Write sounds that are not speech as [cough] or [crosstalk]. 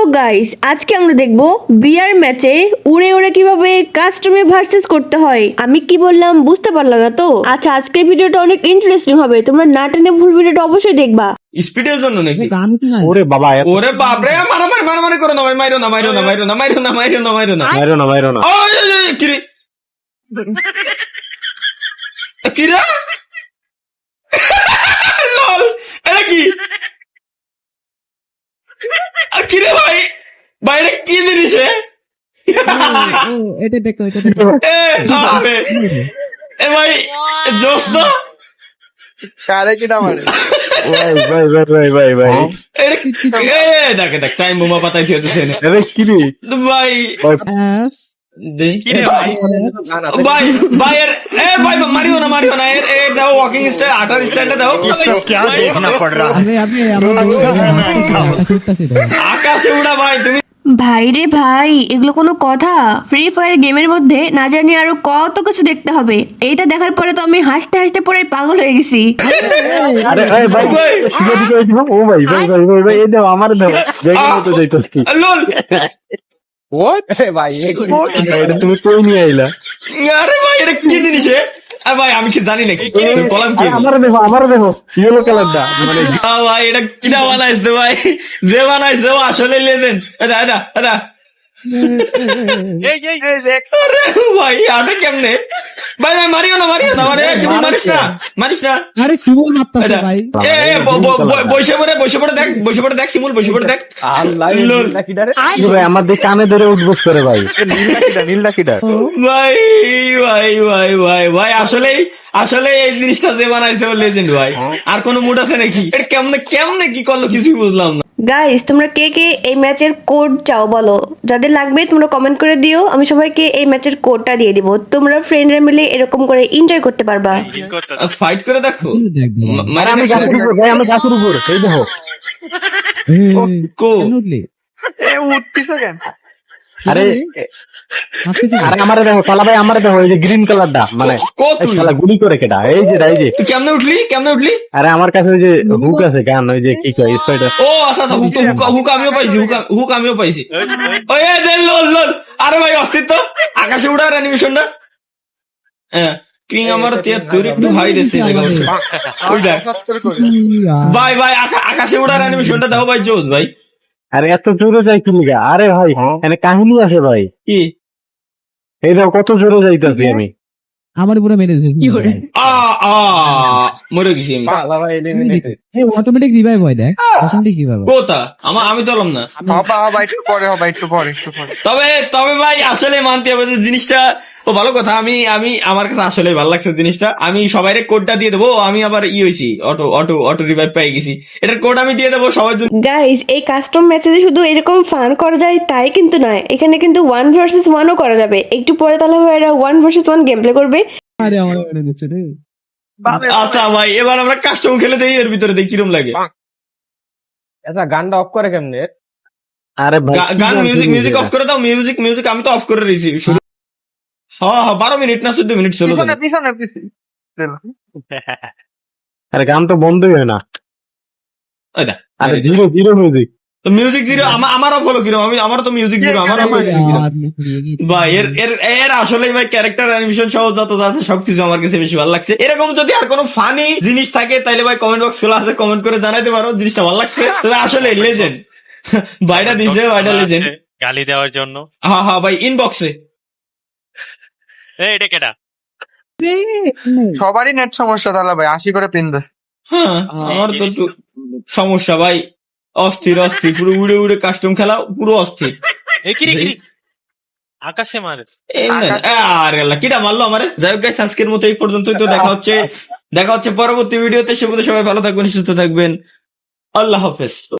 So guys আজকে আমরা দেখব বিয়ার ম্যাচে উড়ে উড়ে কীভাবে কাস্টমে ভার্সেস করতে হয়। আমি কি বললাম বুঝতে পারলাম না তো? আচ্ছা আজকের ভিডিওটা অনেক ইন্টারেস্টিং হবে। তোমরা না টেনে ফুল ভিডিওটা অবশ্যই দেখবা। স্পিডের জন্য নাকি? ওরে বাবা ওরে বাপরে মারামারি মারামারি করো না ভাই মাইরো না মাইরো না মাইরো না মাইরো না মাইরো না মাইরো না। মাইরো না মাইরো না। কিরে? কিরে লল, এটা কি আর কিরে ভাই বাইরে কি জিনিস এ? ও এটা দেখো এটা দেখো এ, আরে, এ ভাই জোস তো কারে কিনা মারে ভাই ভাই ভাই ভাই ভাই ভাই এটা এ, দেখে দেখ টাইম বোমা পাতায় খেতেছে না আরে কি রে ভাই ভাই এস দেখ ভাই ভাই এর এ ভাই মারিও না মারিও না এর এ দাও ওয়াকিং স্টাইল আটার স্টাইলটা দাও क्या देखना पड़ रहा আরে আমি আমার ছুটতাছি আকাশে উড়া ভাই তুমি ভাই রে ভাই এগুলো কোনো কথা? ফ্রি ফায়ার গেমের মধ্যে না জানি আরও কত কিছু দেখতে হবে। এইটা দেখার পরে তো আমি হাসতে হাসতে পরে পাগল হয়ে গেছি। ভাই ভাই। ও ভাই ভাই ভাই ভাই ভাই এই দাও আমার দাও জায়গা মতো যাইতাছি। লোল। এটা তুমি কই নিয়ে আইলা? আরে ভাই এটা কি জিনিস এ? আরে ভাই আমি কি জানি নাকি? কলাম কি? আরে আমারে দেখো আমার দেখো। ইয়েলো কালারটা মানে ভাই এটা কিনা বানাইছে ভাই? যে বানাইছে ও আসলে লেজেন্ড এটা এটা এটা আরে ভাই আটা কেমনে? ভাই ভাই মারিও না মারিও না মারিস না মারিস না। আরে শিবল মারতাছে ভাই। এ এ বসে পড়ে বসে পড়ে দেখ বসে পড়ে দেখ শিমুল বসে পড়ে দেখ। লোল। কি ভাই আমার দিয়ে কানে ধরে করে ভাই। নীল ভাই ভাই ভাই ভাই ভাই আসলে আসলে এই জিনিসটা যে বানাইছে ও লেজেন্ড ভাই। আর কোনো মুড আছে নাকি? এটা কেমনে কেমনে কি করল কিছুই বুঝলাম না। গাইস তোমরা কে কে এই ম্যাচের কোড চাও বলো? যাদের লাগবে তোমরা কমেন্ট করে দিও আমি সবাইকে এই ম্যাচের কোডটা দিয়ে দিব। তোমরা ফ্রেন্ডরা মিলে এরকম করে এনজয় করতে পারবা। ফাইট করে দেখো। দেখব মা- আরে মারা আমি। গাছের উপর ভাই আমি গাছের উপর এই দেখো। কো। এ উঠতিছে কেন? আরে আরে আমারে দেখো কালা ভাই আমারে দেখো এই যে গ্রিন কালারটা মানে কো তুই? শালা গুলি করে কেটা এই যে এই যে। তুই কেমনে উঠলি? কেমনে উঠলি? আরে আমার কাছে ওই যে হুক আছে গান ওই যে কি কয় স্পাইডার ও আচ্ছা আচ্ছা হুক হুক হুক আমিও পাইছি হুক হুক আমিও পাইছি। ওই এ দে লোল লোল। আরে ভাই অস্তিত্ব আকাশে উড়ার অ্যানিমেশনটা কিং আমার তিয়াত্তর একটু হাই দিচ্ছে ওই দেখ ভাই ভাই আকাশে উড়ার অ্যানিমেশনটা দাও ভাই জোস ভাই। আরে এত জোরে যাই তুমি গা আরে ভাই এখানে কাহিনী আছে ভাই। কি? এই দেখো কত জোরে যাইতাছি আমি। আমার উপরে মেরে দিয়েছে। আ আ মরে গেছি আমি। এই অটোমেটিক রিভাইভ হয় দেখ। অটোমেটিক রিভাইভ কোথা? আমার আমি চলাম না। হবা হবা একটু পরে হবা একটু পরে একটু পরে। তবে তবে ভাই আসলে মানতে হবে যে জিনিসটা ও ভালো কথা আমি আমি আমার কাছে আসলে ভালো লাগছে জিনিসটা। আমি সবাই কোডটা দিয়ে দেবো আমি আবার ই হয়েছি অটো অটো অটো রিভাইভ পেয়ে গেছি। এটার কোড আমি দিয়ে দেবো সবার জন্য। গাইস এই কাস্টম ম্যাচে শুধু এরকম ফান করা যায় তাই কিন্তু নয়। এখানে কিন্তু ওয়ান ভার্সেস ওয়ানও করা যাবে। একটু পরে তাহলে ভাইরা one versus one game play করবে। আরে আমার মেরে দিচ্ছে রে। আচ্ছা ভাই এবার আমরা কাস্টম খেলে দেই এর ভিতরে দেখি কিরম লাগে? আচ্ছা গানটা অফ করে কেমনে? আরে ভাই গান মিউজিক মিউজিক অফ করে দাও মিউজিক মিউজিক আমি তো অফ করে দিয়েছি শুরু হ্যাঁ হ্যাঁ বারো মিনিট না চোদ্দ মিনিট চলো পিছনে পিছনে পিছনে। আরে গান তো বন্ধই হয় না। আরে zero zero music music zero আমার অফ হলো কিরম আমি আমার তো মিউজিক জিরো আমার মিউজিক জিরো ভাই এর এর এর আসলে ভাই ক্যারেক্টার অ্যানিমেশন সহ যত আছে সবকিছু আমার কাছে বেশি ভালো লাগছে। এরকম যদি আর কোনো ফানি জিনিস থাকে তাহলে ভাই কমেন্ট বক্স খোলা আছে কমেন্ট করে জানাতে পারো জিনিসটা ভালো লাগছে। [laughs] আসলে লেজেন্ড [laughs] ভাইটা দিছে ভাইটা লেজেন্ড গালি দেওয়ার জন্য। হ্যাঁ হ্যাঁ ভাই ইনবক্সে এই এটা কেটা সবারই নেট সমস্যা তাহলে ভাই আশি করে পিন দেয় হ্যাঁ আমার তো সমস্যা ভাই। অস্থির অস্থির পুরো উড়ে উড়ে কাস্টম খেলা পুরো অস্থির। আকাশে মারে। আর আল্লাহ, কিটা মারলো আমারে? যাই হোক আজকের মতো এই পর্যন্তই তো দেখা হচ্ছে দেখা হচ্ছে পরবর্তী ভিডিওতে সে সবাই ভালো থাকবেন সুস্থ থাকবেন। আল্লাহ হাফেজ।